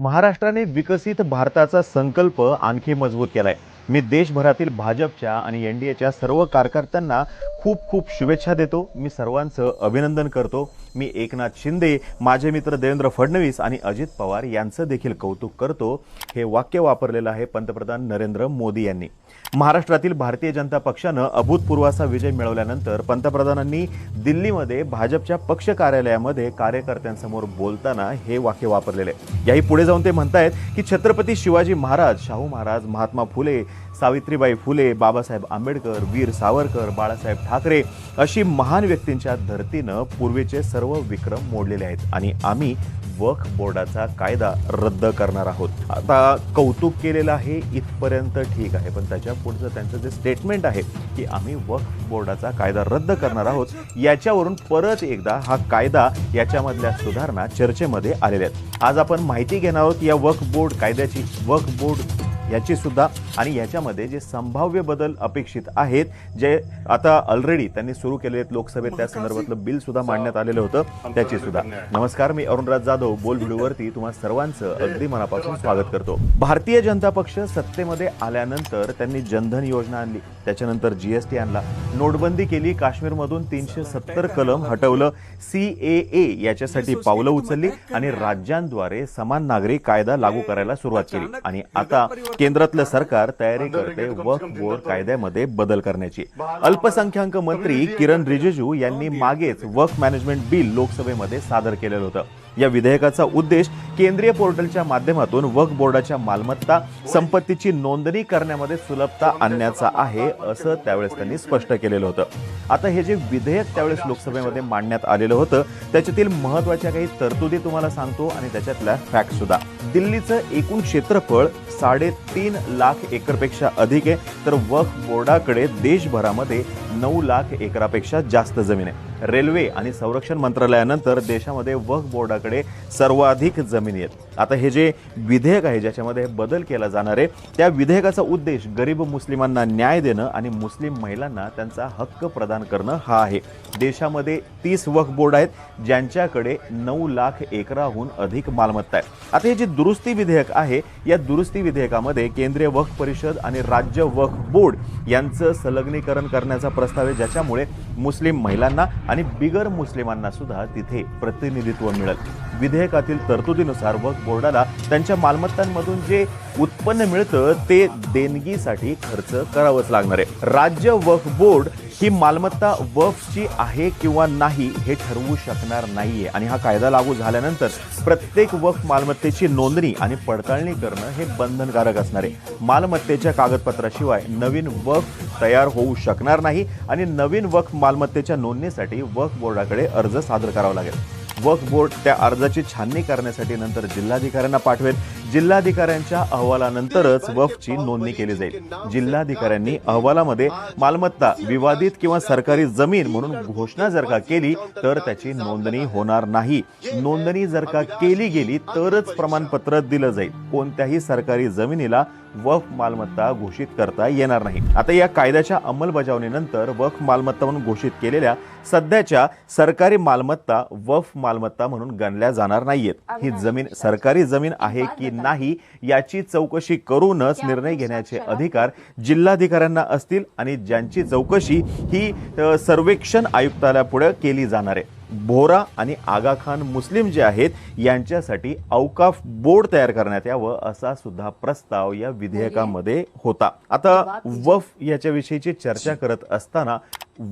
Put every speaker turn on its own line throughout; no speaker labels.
महाराष्ट्राने विकसित भारताचा संकल्प आणखी मजबूत केलाय. मी देशभरातील भाजपच्या आणि एन डी एच्या सर्व कार्यकर्त्यांना खूप खूप शुभेच्छा देतो. मी सर्वांचं अभिनंदन करतो. मी एकनाथ शिंदे माझे मित्र देवेंद्र फडणवीस आणि अजित पवार यांचं देखील कौतुक करतो. हे वाक्य वापरलेलं आहे पंतप्रधान नरेंद्र मोदी यांनी. महाराष्ट्रातील भारतीय जनता पक्षानं अभूतपूर्व असा विजय मिळवल्यानंतर पंतप्रधानांनी दिल्लीमध्ये भाजपच्या पक्ष कार्यालयामध्ये कार्यकर्त्यांसमोर बोलताना हे वाक्य वापरलेले आहे. याही पुढे जाऊन ते म्हणतायत की छत्रपती शिवाजी महाराज शाहू महाराज महात्मा फुले सावित्रीबाई फुले बाबासाहेब आंबेडकर वीर सावरकर बाळासाहेब ठाकरे अशी महान व्यक्तींच्या धर्तीनं पूर्वीचे सर्व विक्रम मोडलेले आहेत आणि आम्ही वक्फ बोर्डाचा कायदा रद्द करणार आहोत. आता कौतुक केलेलं आहे इथपर्यंत ठीक आहे पण त्याच्या पुढचं त्यांचं जे स्टेटमेंट आहे की आम्ही वक्फ बोर्डाचा कायदा रद्द करणार आहोत याच्यावरून परत एकदा हा कायदा याच्यामधल्या सुधारणा चर्चेमध्ये आलेल्या आहेत. आज आपण माहिती घेणार आहोत या वक्फ बोर्ड कायद्याची वक्फ बोर्ड याची सुद्धा आणि याच्यामध्ये जे संभाव्य बदल अपेक्षित आहेत जे आता ऑलरेडी त्यांनी सुरू केले आहेत लोकसभेत त्या संदर्भातलं बिल सुद्धा मांडण्यात आलेलं होतं. त्याची सुद्धा नमस्कार मी अरुणराज जाधव बोल व्हिडिओवरती तुम्हा सर्वांचं अगदी मनापासून स्वागत करतो. भारतीय जनता पक्ष सत्तेमध्ये आल्यानंतर त्यांनी जनधन योजना आणली. त्याच्यानंतर जीएसटी आणला. नोटबंदी केली. काश्मीरमधून तीनशे सत्तर कलम हटवलं. सी ए ए याच्यासाठी पावलं उचलली आणि राज्यांद्वारे समान नागरी कायदा लागू करायला सुरुवात केली. आणि आता केंद्रातलं सरकार तयारी करते वक्फ बोर्ड कायद्यामध्ये बदल करण्याची. अल्पसंख्याक मंत्री किरण रिजिजू यांनी मागेच वक्फ मॅनेजमेंट बिल लोकसभेमध्ये सादर केलेलं होतं. या विधेयकाचा उद्देश केंद्रीय पोर्टलच्या माध्यमातून वक्फ बोर्डाच्या मालमत्ता संपत्तीची नोंदणी करण्यामध्ये सुलभता आणण्याचा आहे असं त्यावेळेस त्यांनी स्पष्ट केलेलं होतं. आता हे जे विधेयक त्यावेळेस लोकसभेमध्ये मांडण्यात आलेलं होतं त्याच्यातील महत्त्वाच्या काही तरतुदी तुम्हाला सांगतो आणि त्याच्यातल्या फॅक्ट सुद्धा. दिल्लीचं एकूण क्षेत्रफळ साडेतीन लाख एकरपेक्षा अधिक आहे तर वक्फ बोर्डाकडे देशभरामध्ये नऊ लाख एकरापेक्षा जास्त जमीन आहे. रेल्वे आणि संरक्षण मंत्रालयानंतर देशामध्ये वक्फ बोर्डाकडे सर्वाधिक जमिनी आहेत. आता हे जे विधेयक आहे ज्याच्यामध्ये बदल केला जाणार आहे त्या विधेयकाचा उद्देश गरीब मुस्लिमांना न्याय देणं आणि मुस्लिम महिलांना त्यांचा हक्क प्रदान करणं हा आहे. देशामध्ये तीस वक्फ बोर्ड आहेत ज्यांच्याकडे नऊ लाख एकराहून अधिक मालमत्ता आहे. आता हे जे दुरुस्ती विधेयक आहे या दुरुस्ती विधेयकामध्ये केंद्रीय वक्फ परिषद आणि राज्य वक्फ बोर्ड यांचं संलग्नीकरण करण्याचा प्रस्ताव आहे ज्याच्यामुळे मुस्लिम महिलांना आणि बिगर मुस्लिमांना सुद्धा तिथे प्रतिनिधित्व मिळेल. विधेयकातील तरतुदीनुसार वक्फ बोर्डाला त्यांच्या मालमत्तांमधून जे उत्पन्न मिळतं ते देणगीसाठी खर्च करावंच लागणार आहे. राज्य वक्फ बोर्ड ही मालमत्ता वक्फची आहे किंवा नाही हे ठरवू शकणार नाहीये. आणि हा कायदा लागू झाल्यानंतर प्रत्येक वफ मालमत्तेची नोंदणी आणि पडताळणी करणं हे बंधनकारक असणार आहे. मालमत्तेच्या कागदपत्राशिवाय नवीन वक्फ तयार होऊ शकणार नाही आणि नवीन वक्फ मालमत्तेच्या नोंदणीसाठी वक्फ बोर्डाकडे अर्ज सादर करावा लागेल. वक्फ बोर्ड त्या अर्जाची छाननी करण्यासाठी नंतर जिल्हाधिकाऱ्यांना पाठवेल. जिल्हाधिकाऱ्यांच्या अहवालानंतरच वक्फची नोंदणी केली जाईल. जिल्हाधिकाऱ्यांनी अहवालामध्ये मालमत्ता विवादित किंवा सरकारी जमीन म्हणून घोषणा जर का केली तर त्याची नोंदणी होणार नाही. नोंदणी जर का केली गेली तरच प्रमाणपत्र दिलं जाईल. कोणत्याही सरकारी जमिनीला वक्फ मालमत्ता घोषित करता येणार नाही. आता या कायद्याच्या अंमलबजावणीनंतर वक्फ मालमत्ता म्हणून घोषित केलेल्या सध्याच्या सरकारी मालमत्ता वक्फ मालमत्ता म्हणून गणल्या जाणार नाहीयेत. ही जमीन सरकारी जमीन आहे की नाही याची चौकशी करूनच निर्णय घेण्याचे अधिकार जिल्हाधिकाऱ्यांना असतील आणि ज्यांची चौकशी ही सर्वेक्षण आयुक्तालयापुढे केली जाणार आहे. बोरा आणि आगा खान मुस्लिम जे आहेत यांच्यासाठी अवकाफ बोर्ड तयार करण्यात यावं असा सुद्धा प्रस्ताव या विधेयकामध्ये होता. आता वफ याच्याविषयीची चर्चा करत असताना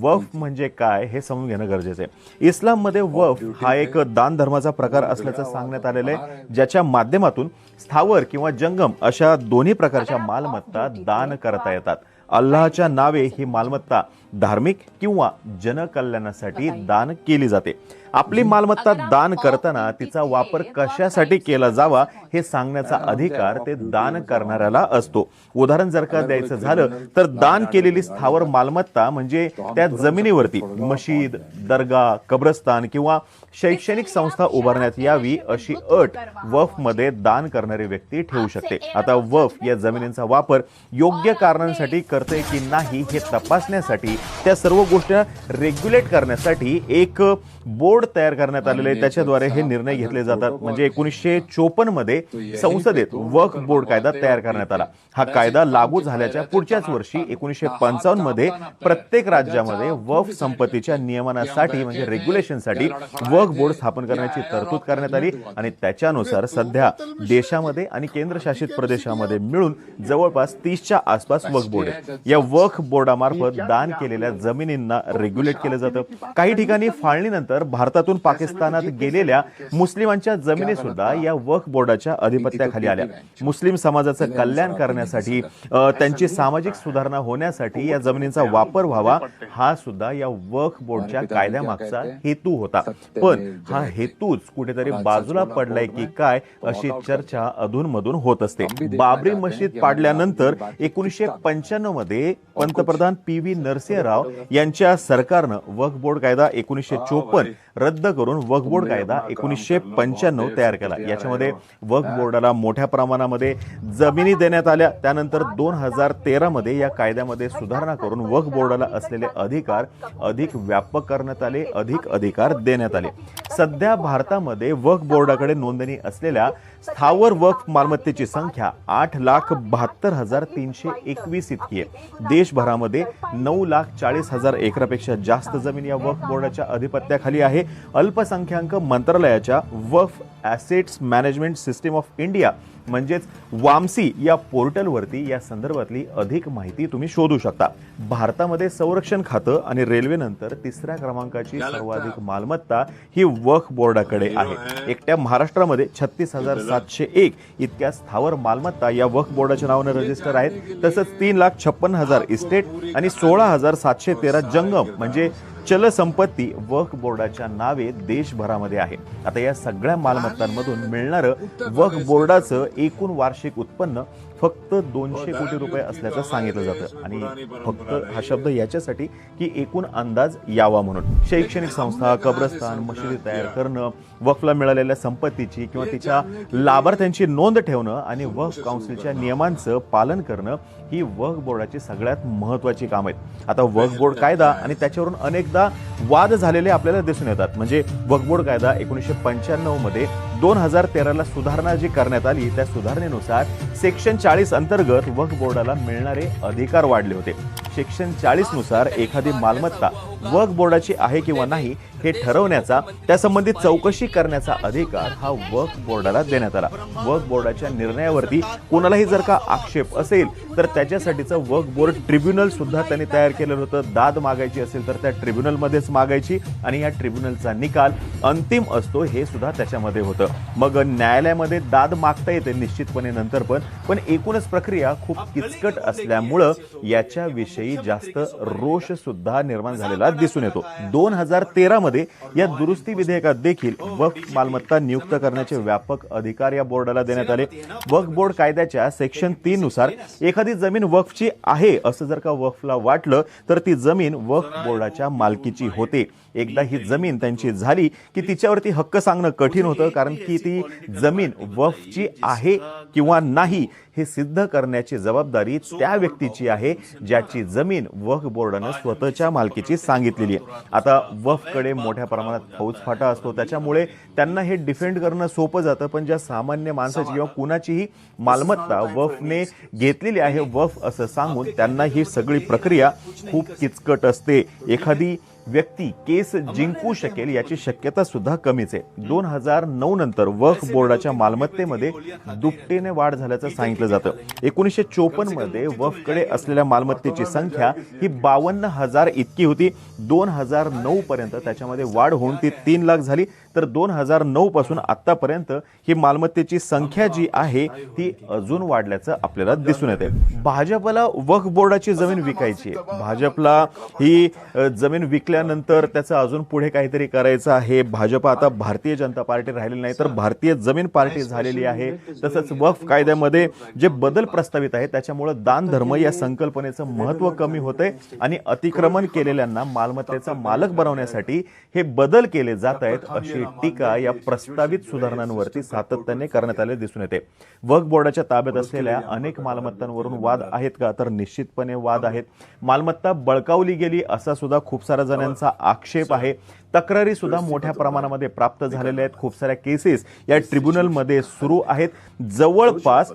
वफ म्हणजे काय हे समजून घेणं गरजेचं आहे. इस्लाममध्ये वफ हा एक दान धर्माचा प्रकार असल्याचं सांगण्यात आलेलं आहे ज्याच्या माध्यमातून स्थावर किंवा जंगम अशा दोन्ही प्रकारच्या मालमत्ता दान करता येतात. अल्लाहच्या नावे ही मालमत्ता धार्मिक किंवा जनकल्याणासाठी दान केली जाते. आपली मालमत्ता दान करताना तिचा वापर कशासाठी केला जावा हे सांगण्याचा अधिकार ते दान करणाऱ्याला असतो. उदाहरण जर का द्यायचं झालं तर दान केलेली स्थावर मालमत्ता म्हणजे त्या जमिनीवरती मशीद दर्गा कब्रस्तान किंवा शैक्षणिक संस्था उभारण्यात यावी अशी अट वफमध्ये दान करणारी व्यक्ती ठेवू शकते. आता वफ या जमिनींचा वापर योग्य कारणांसाठी करते की नाही हे तपासण्यासाठी त्या सर्व गोष्टी रेग्युलेट करण्यासाठी एक बोर्ड तयार करण्यात आलेले आहे त्याच्याद्वारे हे निर्णय घेतले जातात. म्हणजे एकोणीसशे चोपन्नमध्ये संसदेत वक्फ बोर्ड कायदा तयार करण्यात आला. हा कायदा लागू झाल्याच्या पुढच्याच वर्षी एकोणीसशे पंचावन्नमध्ये प्रत्येक राज्यामध्ये वक्फ संपत्तीच्या नियमनासाठी म्हणजे रेग्युलेशनसाठी वक्फ बोर्ड स्थापन करण्याची तरतूद करण्यात आली. आणि त्याच्यानुसार सध्या देशामध्ये आणि केंद्रशासित प्रदेशामध्ये मिळून जवळपास तीसच्या आसपास वक्फ बोर्ड आहे या वक्फ बोर्डामार्फत दान केलेल्या जमिनींना रेग्युलेट केलं जातं. काही ठिकाणी फाळणीनंतर भारतातून पाकिस्तानात गेलेल्या मुस्लिमांच्या जमिनी सुद्धा या वक्फ बोर्डाच्या अधिपत्याखाली आल्या. मुस्लिम समाजाचं कल्याण करण्यासाठी त्यांची सामाजिक सुधारणा होण्यासाठी या जमिनींचा वापर व्हावा हा सुद्धा या वक्फ बोर्डच्या कायद्यामागचा हेतू होता. पण हा हेतूच कुठेतरी बाजूला पडलाय की काय अशी चर्चा अधूनमधून होत असते. बाबरी मशीद पाडल्यानंतर एकोणीसशे पंच्याण्णवमध्ये पंतप्रधान पी व्ही नरसिंहराव यांच्या सरकारनं वक्फ बोर्ड कायदा एकोणीसशे चोपन्न रद्द करून वक्फ बोर्ड कायदा एकोणीसशे पंच्याण्णव तयार केला. याच्यामध्ये वक्फ बोर्डाला मोठ्या प्रमाणामध्ये जमिनी देण्यात आल्या. त्यानंतर दोन हजार तेरा मध्ये या कायद्यामध्ये सुधारणा करून वक्फ बोर्डाला असलेले अधिकार अधिक व्यापक करण्यात आले अधिक अधिकार देण्यात आले. सध्या भारतामध्ये वक्फ बोर्डाकडे नोंदणी असलेल्या स्थावर वक्फ मालमत्तेची संख्या आठ लाख बहात्तर हजार तीनशे एकवीस इतकी आहे. देशभरामध्ये नऊ लाख चाळीस हजार एकरापेक्षा जास्त जमीन या वक्फ बोर्डाच्या अधिपत्याखाली आहे. अल्पसंख्याक मंत्रालयाच्या Waqf assets management system of India म्हणजेच वामसी या पोर्टलवरती या संदर्भातली अधिक माहिती तुम्ही शोधू शकता. भारतामध्ये संरक्षण खातं आणि रेल्वेनंतर तिसऱ्या क्रमांकाची सर्वाधिक मालमत्ता ही वक्फ बोर्डाकडे आहे. एकट्या महाराष्ट्रामध्ये छत्तीस हजार सातशे एक इतक्या स्थावर मालमत्ता या वक्फ बोर्डाच्या नावाने रजिस्टर आहेत. तसंच तीन लाख छप्पन हजार इस्टेट आणि सोळा हजार सातशे तेरा जंगम म्हणजे चलसंपत्ती वक्फ बोर्डाच्या नावे देशभरामध्ये आहे. आता या सगळ्या मालमत्तांमधून मिळणारं वक्फ बोर्डाचं एकूण वार्षिक उत्पन्न फक्त दोनशे कोटी रुपये असल्याचं सांगितलं जातं. आणि फक्त हा शब्द याच्यासाठी की एकूण अंदाज यावा म्हणून. शैक्षणिक संस्था कब्रस्तान मशिदी तयार करणं वक्फला मिळालेल्या संपत्तीची किंवा तिच्या लाभार्थ्यांची नोंद ठेवणं आणि वक्फ काउन्सिलच्या नियमांचं पालन करणं ही वक्फ बोर्डाची सगळ्यात महत्वाची काम आहेत. आता वक्फ बोर्ड कायदा आणि त्याच्यावरून अनेकदा वाद झालेले आपल्याला दिसून येतात. म्हणजे वक्फ बोर्ड कायदा एकोणीसशे पंच्याण्णवमध्ये दोन हजार तेराला सुधारणा जी करण्यात आली त्या सुधारणेनुसार सेक्शन चाळीस अंतर्गत वक्फ बोर्डाला मिळणारे अधिकार वाढले होते. सेक्शन चाळीसनुसार एखादी मालमत्ता वक्फ बोर्डाची आहे किंवा नाही हे ठरवण्याचा त्यासंबंधित चौकशी करण्याचा अधिकार हा वक्फ बोर्डाला देण्यात आला. वक्फ बोर्डाच्या निर्णयावरती कोणालाही जर का आक्षेप असेल तर त्याच्यासाठीचं वक्फ बोर्ड ट्रिब्युनल सुद्धा त्यांनी तयार केलेलं होतं. दाद मागायची असेल तर त्या ट्रिब्युनलमध्येच मागायची आणि या ट्रिब्युनलचा निकाल अंतिम असतो हे सुद्धा त्याच्यामध्ये होतं. मग न्यायालयामध्ये दाद मागता येते निश्चितपणे नंतर पण पण एकूणच प्रक्रिया खूप किचकट असल्यामुळं याच्याविषयी जास्त रोष सुद्धा निर्माण झालेला दिसून येतो. दोन हजार तेरामध्ये मध्ये या दुरुस्ती विधेयकात देखील वक्फ मालमत्ता नियुक्त करण्याचे व्यापक अधिकार या बोर्डाला देण्यात आले. वक्फ बोर्ड कायद्याच्या सेक्शन तीन नुसार एखादी जमीन वक्फची आहे असं जर का वक्फला वाटलं तर ती जमीन वक्फ बोर्डाच्या मालकीची होते. एकदा ही जमीन त्यांची झाली की तिच्यावरती हक्क सांगणं कठीण होतं कारण की ती जमीन वक्फची आहे किंवा नाही हे सिद्ध करण्याची जबाबदारी त्या व्यक्तीची आहे ज्याची जमीन वक्फ बोर्डानं स्वतःच्या मालकीची सांगितलेली आहे. आता वक्फकडे मोठ्या प्रमाणात फौजफाटा असतो. त्याच्यामुळे त्यांना हे डिफेंड करणं सोपं जातं पण ज्या सामान्य माणसाची किंवा कुणाचीही मालमत्ता वफने घेतलेली आहे वफ असं सांगून त्यांना ही सगळी प्रक्रिया खूप किचकट असते. एखादी व्यक्ती केस जिंकू शकेल याची शक्यता सुद्धा कमीच आहे. दोन हजार नऊ नंतर वक्फ बोर्डाच्या मालमत्तेमध्ये दुपटीने वाढ झाल्याचं सांगितलं जातं. एकोणीसशे चोपन्नमध्ये वफकडे असलेल्या मालमत्तेची संख्या ही बावन्न हजार इतकी होती. दोन हजार नऊ पर्यंत त्याच्यामध्ये वाढ होऊन ती तीन लाख झाली. तर दोन हजार नऊ पासून आतापर्यंत ही मालमत्तेची संख्या जी आहे ती अजून वाढल्याचं आपल्याला दिसून येते भाजपला वक्फ बोर्डाची जमीन विकायची आहे. भाजपला ही जमीन विकल्यानंतर त्याचं अजून पुढे काहीतरी करायचं आहे. भाजप आता भारतीय जनता पार्टी राहिलेली नाही तर भारतीय जमीन पार्टी झालेली आहे. तसंच वक्फ कायद्यामध्ये जे बदल प्रस्तावित आहे त्याच्यामुळं दान धर्म या संकल्पनेचं महत्त्व कमी होतंय आणि अतिक्रमण केलेल्यांना मालमत्तेचा मालक बनवण्यासाठी हे बदल केले जात आहेत अशी केलेली टीका या प्रस्तावित सुधारणांवरती सातत्याने करण्यात आले दिसून येते. वक्फ बोर्डाच्या ताब्यात असलेल्या अनेक मालमत्तांवरून वाद आहेत का? तर निश्चितपणे वाद आहेत. मालमत्ता बळकावली गेली असा सुद्धा खूप साऱ्या जणांचा आक्षेप आहे. तक्रारी सुद्धा मोठ्या प्रमाणामध्ये प्राप्त झालेल्या आहेत. खूप साऱ्या केसेस या ट्रिब्युनलमध्ये सुरू आहेत. जवळपास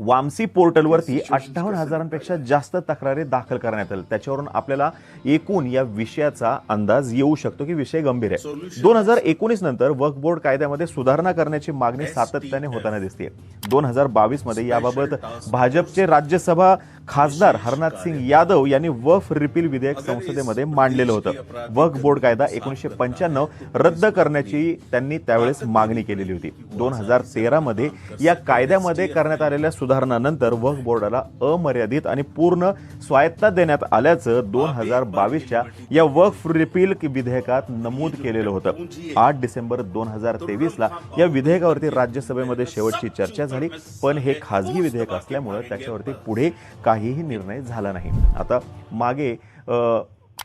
वामसी पोर्टलवरती अठ्ठावन्न हजारांपेक्षा जास्त तक्रारी दाखल करण्यात आल्या त्याच्यावरून आपल्याला एकूण या विषयाचा अंदाज येऊ शकतो की विषय गंभीर आहे. दोन हजार एकोणीस नंतर वक्फ बोर्ड कायद्यामध्ये सुधारणा करण्याची मागणी सातत्याने होताना दिसते दोन हजार बावीसमध्ये याबाबत भाजपचे राज्यसभा खासदार हरनाथ सिंग यादव यांनी वक्फ रिपील विधेयक संसदेमध्ये मांडलेलं होतं. वक्फ बोर्ड कायदा एकोणीसशे पंच्याण्णव रद्द करण्याची त्यांनी त्यावेळेस मागणी केलेली होती. दोन हजार तेरा मध्ये या कायद्यामध्ये करण्यात आलेल्या सुधारणानंतर वक्फ बोर्डाला अमर्यादित आणि पूर्ण स्वायत्ता देण्यात आल्याचं दोन हजार बावीसच्या या वक्फ रिपील विधेयकात नमूद केलेलं होतं. आठ डिसेंबर दोन हजार तेवीसला या विधेयकावरती राज्यसभेमध्ये शेवटची चर्चा झाली पण हे खासगी विधेयक असल्यामुळे त्याच्यावरती पुढे काहीही निर्णय झाला नाही. आता मागे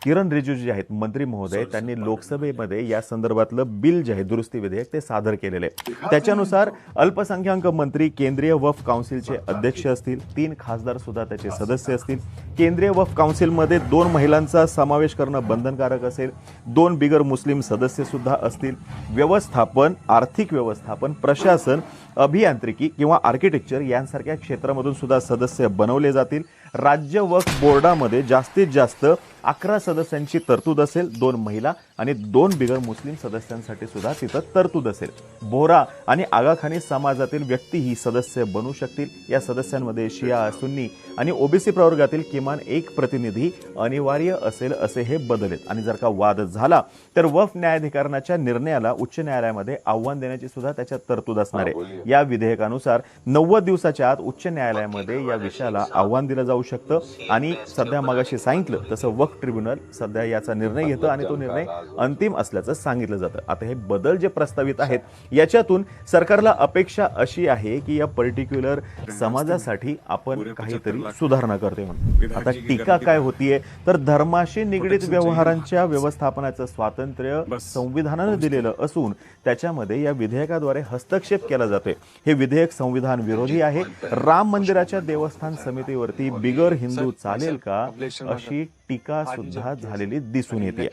किरण रिजिजू जे आहेत मंत्री महोदय त्यांनी लोकसभेमध्ये या संदर्भातलं बिल जे आहे दुरुस्ती विधेयक ते सादर केलेले आहे. त्याच्यानुसार अल्पसंख्याक मंत्री केंद्रीय वफ काउन्सिलचे अध्यक्ष असतील तीन खासदार सुद्धा त्याचे सदस्य असतील. केंद्रीय वफ काउन्सिलमध्ये दोन महिलांचा समावेश करणं बंधनकारक असेल दोन बिगर मुस्लिम सदस्य सुद्धा असतील. व्यवस्थापन आर्थिक व्यवस्थापन प्रशासन अभियांत्रिकी किंवा आर्किटेक्चर यांसारख्या क्षेत्रामधून सुद्धा सदस्य बनवले जातील. राज्य वक्फ बोर्डामध्ये जास्तीत जास्त अकरा सदस्यांची तरतूद असेल दोन महिला. आणि दोन बिगर मुस्लिम सदस्यांसाठी सुद्धा तिथं तरतूद असेल. बोहरा आणि आगाखानी समाजातील व्यक्तीही सदस्य बनू शकतील. या सदस्यांमध्ये शिया सुन्नी आणि ओबीसी प्रवर्गातील किमान एक प्रतिनिधी अनिवार्य असेल असे हे बदल आहेत आणि जर का वाद झाला तर वफ न्यायाधिकरणाच्या निर्णयाला उच्च न्यायालयामध्ये आव्हान देण्याची सुद्धा त्याच्यात तरतूद असणार आहे. या विधेयकानुसार नव्वद दिवसाच्या आत उच्च न्यायालयामध्ये या विषयाला आव्हान दिलं जाऊ शकतं. आणि सध्या मगाशी सांगितलं तसं वक्फ ट्रिब्युनल सध्या याचा निर्णय घेतं आणि तो निर्णय अंतिम असल्याचं सांगितलं जातं. आता हे बदल जे प्रस्तावित आहेत याच्यातून सरकारला अपेक्षा अशी आहे की या पर्टिक्युलर समाजासाठी आपण काहीतरी सुधारणा करतोय म्हणून. आता टीका काय होतीये? तर धर्माशी निगडीत व्यवहारांच्या व्यवस्थापनाचं स्वातंत्र्य संविधानानं दिलेलं असून त्याच्यामध्ये या विधेयकाद्वारे हस्तक्षेप केला जातोय. हे विधेयक संविधान विरोधी आहे. राम मंदिराच्या देवस्थान समितीवरती बिगर हिंदू चालेल का? अशी टीका सुद्धा झालेली दिसून येते.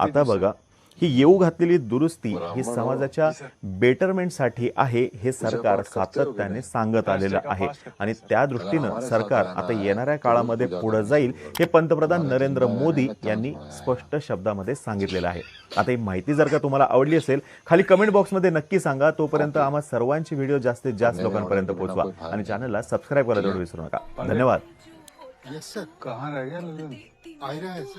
आता बघा ही येऊ घातलेली दुरुस्ती ही समाजाच्या बेटरमेंटसाठी आहे हे सरकार सातत्याने सांगत आलेलं आहे. आणि त्या दृष्टीनं सरकार आता येणाऱ्या काळामध्ये पुढे जाईल हे पंतप्रधान नरेंद्र मोदी यांनी स्पष्ट शब्दामध्ये सांगितलेलं आहे. आता ही माहिती जर का तुम्हाला आवडली असेल खाली कमेंट बॉक्समध्ये नक्की सांगा तोपर्यंत आम्हा सर्वांची व्हिडिओ जास्तीत जास्त लोकांपर्यंत पोहोचवा आणि चॅनलला सबस्क्राईब करायला विसरू नका. धन्यवाद.
Yes sir